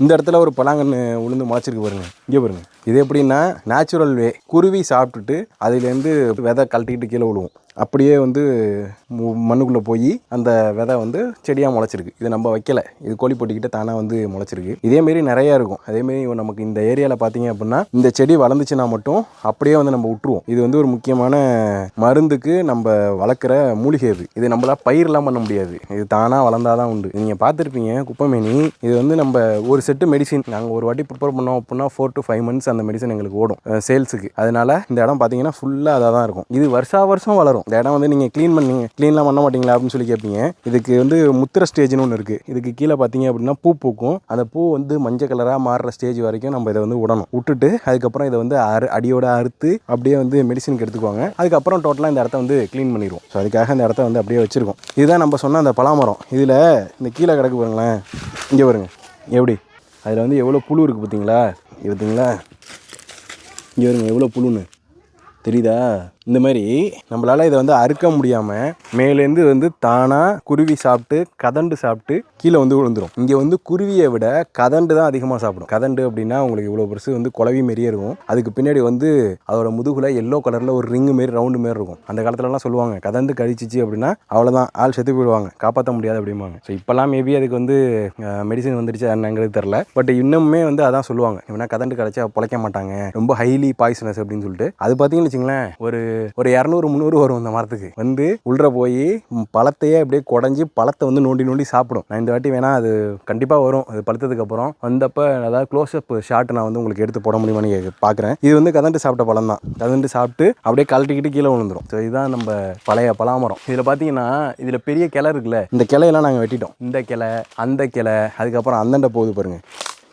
இந்த இடத்துல ஒரு பலாங்கன்று உளுந்து முளைச்சிருக்கு பாருங்க. இங்கே பாருங்க. இது எப்படின்னா நேச்சுரல் வே குருவி சாப்பிட்டுட்டு அதுலேருந்து விதை கழட்டிக்கிட்டு கீழே விழுவும். அப்படியே வந்து மு- மண்ணுக்குள்ளே போய் அந்த விதை வந்து செடியாக முளைச்சிருக்கு. இது நம்ம வைக்கல. இது கோழி போட்டிக்கிட்ட தானாக வந்து முளைச்சிருக்கு. இதேமாரி நிறையா இருக்கும். அதேமாரி நமக்கு இந்த ஏரியாவில் பார்த்தீங்க அப்படின்னா இந்த செடி வளர்ந்துச்சுன்னா மட்டும் அப்படியே வந்து நம்ம விட்டுருவோம் இது வந்து ஒரு முக்கியமான மருந்துக்கு நம்ம வளர்க்குற மூலிகை இது. இது நம்மளா பயிரெலாம் பண்ண முடியாது. இது தானாக வளர்ந்தாதான் உண்டு. நீங்கள் பார்த்துருப்பீங்க குப்பைமேனி. இது வந்து நம்ம ஒரு செட்டு மெடிசின் நாங்கள் ஒரு வாட்டி ப்ரிப்பேர் பண்ணோம் அப்படின்னா ஃபோர் டு ஃபைவ் மந்த்ஸ் அந்த மெடிசன் எங்களுக்கு ஓடும். சேல்ஸுக்கு அதனால இந்த இடம் பார்த்தீங்கன்னா ஃபுல்லாக அதாக தான் இருக்கும். இது வருஷா வருஷம் வளரும். இந்த இடம் வந்து நீங்கள் க்ளீன் பண்ணீங்க க்ளீன்லாம் பண்ண மாட்டீங்களா அப்படின்னு சொல்லி கேட்பீங்க இதுக்கு வந்து முத்திர ஸ்டேஜ்னு ஒன்று இருக்குது இதுக்கு கீழே பார்த்தீங்க அப்படின்னா பூ பூக்கும். அந்த பூ வந்து மஞ்சள் கலராக மாறுற ஸ்டேஜ் வரைக்கும் நம்ம இதை வந்து விடணும். விட்டுட்டு அதுக்கப்புறம் இதை வந்து அறு அடியோட அறுத்து அப்படியே வந்து மெடிசனுக்கு எடுத்துக்குவாங்க. அதுக்கப்புறம் டோட்டலாக இந்த இடத்த வந்து க்ளீன் பண்ணிடுவோம் ஸோ அதுக்காக இந்த இடத்த வந்து அப்படியே வச்சுருக்கோம். இதுதான் நம்ம சொன்ன அந்த பலாமரம். இதில் இந்த கீழே கிடக்கு பாருங்களேன். இங்கே பாருங்க. எப்படி? அதில் வந்து எவ்வளோ புழு இருக்குது பார்த்தீங்களா பார்த்தீங்களா இங்கே பாருங்க எவ்வளோ புழுன்னு. தெரியுதா? இந்த மாதிரி நம்மளால் இதை வந்து அறுக்க முடியாமல் மேலேருந்து வந்து தானாக குருவி சாப்பிட்டு கதண்டு சாப்பிட்டு கீழே வந்து விழுந்துடும் இங்கே வந்து குருவியை விட கதண்டு தான் அதிகமாக சாப்பிடும். கதண்டு அப்படின்னா உங்களுக்கு இவ்வளோ பெருசு வந்து குழவி மாரியே இருக்கும். அதுக்கு பின்னாடி வந்து அதோட முதுகுல எல்லோ கலரில் ஒரு ரிங்கு மாரி ரவுண்டு மாரி இருக்கும். அந்த காலத்துலலாம் சொல்லுவாங்க கதண்டு கழிச்சிச்சு அப்படின்னா அவ்வளோதான் ஆள் செத்து போயிடுவாங்க. காப்பாற்ற முடியாது அப்படிம்பாங்க. ஸோ இப்போல்லாம் மேபி அதுக்கு வந்து மெடிசன் வந்துடுச்சு என்னங்கிறது தெரில பட் இன்னுமே வந்து அதான் சொல்லுவாங்க. இவனா கதண்டு கழிச்சா பொழைக்க மாட்டாங்க. ரொம்ப ஹைலி பாய்சனஸ் அப்படின்னு சொல்லிட்டு. அது பார்த்தீங்கன்னு வச்சுங்களேன் ஒரு ஒரு இரநூறு முந்நூறு வரும் இந்த மரத்துக்கு. வந்து உள்ள போய் பழத்தையே அப்படியே குடஞ்சி பழத்தை வந்து நோண்டி நோண்டி சாப்பிடும். நான் இந்த வாட்டி வேணால் அது கண்டிப்பாக வரும். அது பழுத்ததுக்கு அப்புறம். வந்தப்போ அதாவது க்ளோஸ்அப் ஷாட் நான் வந்து உங்களுக்கு எடுத்து போட முடியுமான்னு கே- பார்க்குறேன் இது வந்து கதண்டு சாப்பிட்ட பழம் தான். கதண்டு சாப்பிட்டு அப்படியே கழட்டிக்கிட்டு கீழே விழுந்துடும் ஸோ இதுதான் நம்ம பழைய பலாமரம். இதில் பார்த்தீங்கன்னா இதில் பெரிய கிளை இருக்குல்ல இந்த கிளையெல்லாம் நாங்கள் வெட்டிட்டோம். இந்த கிளை அந்த கிளை அதுக்கப்புறம் அந்தண்ட போகுது பாருங்கள்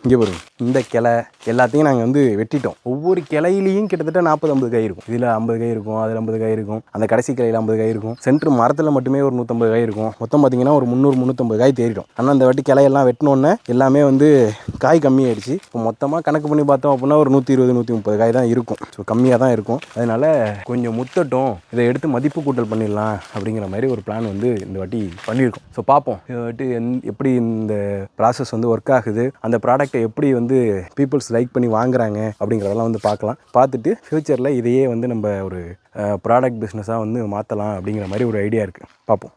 இங்கே பாருங்க. இந்த கிளை எல்லாத்தையும் நாங்கள் வந்து வெட்டிட்டோம். ஒவ்வொரு கிளையிலையும் கிட்டத்தட்ட நாற்பது ஐம்பது காய் இருக்கும். இதில் ஐம்பது காய் இருக்கும் அதில் ஐம்பது காய் இருக்கும். அந்த கடைசி கிளையில் ஐம்பது காய் இருக்கும். சென்ட்ரு மரத்தில் மட்டுமே ஒரு நூற்றம்பது காய் இருக்கும். மொத்தம் பார்த்தீங்கன்னா ஒரு முந்நூறு முந்நூற்றம்பது காய் தேறிடும் ஆனால் அந்த வாட்டி கிளையெல்லாம் வெட்டினோன்னே எல்லாமே வந்து காய் கம்மியாயிடுச்சு. இப்போ மொத்தமாக கணக்கு பண்ணி பார்த்தோம் அப்படின்னா ஒரு நூற்றி இருபது நூற்றி முப்பது காய் தான் இருக்கும். ஸோ கம்மியாக தான் இருக்கும். அதனால் கொஞ்சம் முத்தட்டும். இதை எடுத்து மதிப்பு கூட்டல் பண்ணிடலாம் அப்படிங்கிற மாதிரி ஒரு பிளான் வந்து இந்த வாட்டி பண்ணியிருக்கோம். ஸோ பார்ப்போம். இதை வாட்டி எந்- எப்படி இந்த ப்ராசஸ் வந்து ஒர்க் ஆகுது? அந்த ப்ராடக்ட் ப்ராடக்ட்டை எப்படி வந்து பீப்புள்ஸ் லைக் பண்ணி வாங்குறாங்க அப்படிங்கிறதெல்லாம் வந்து பார்க்கலாம். பார்த்துட்டு ஃப்யூச்சரில் இதையே வந்து நம்ம ஒரு ப்ராடக்ட் பிஸ்னஸாக வந்து மாற்றலாம் அப்படிங்கிற மாதிரி ஒரு ஐடியா இருக்குது பார்ப்போம்.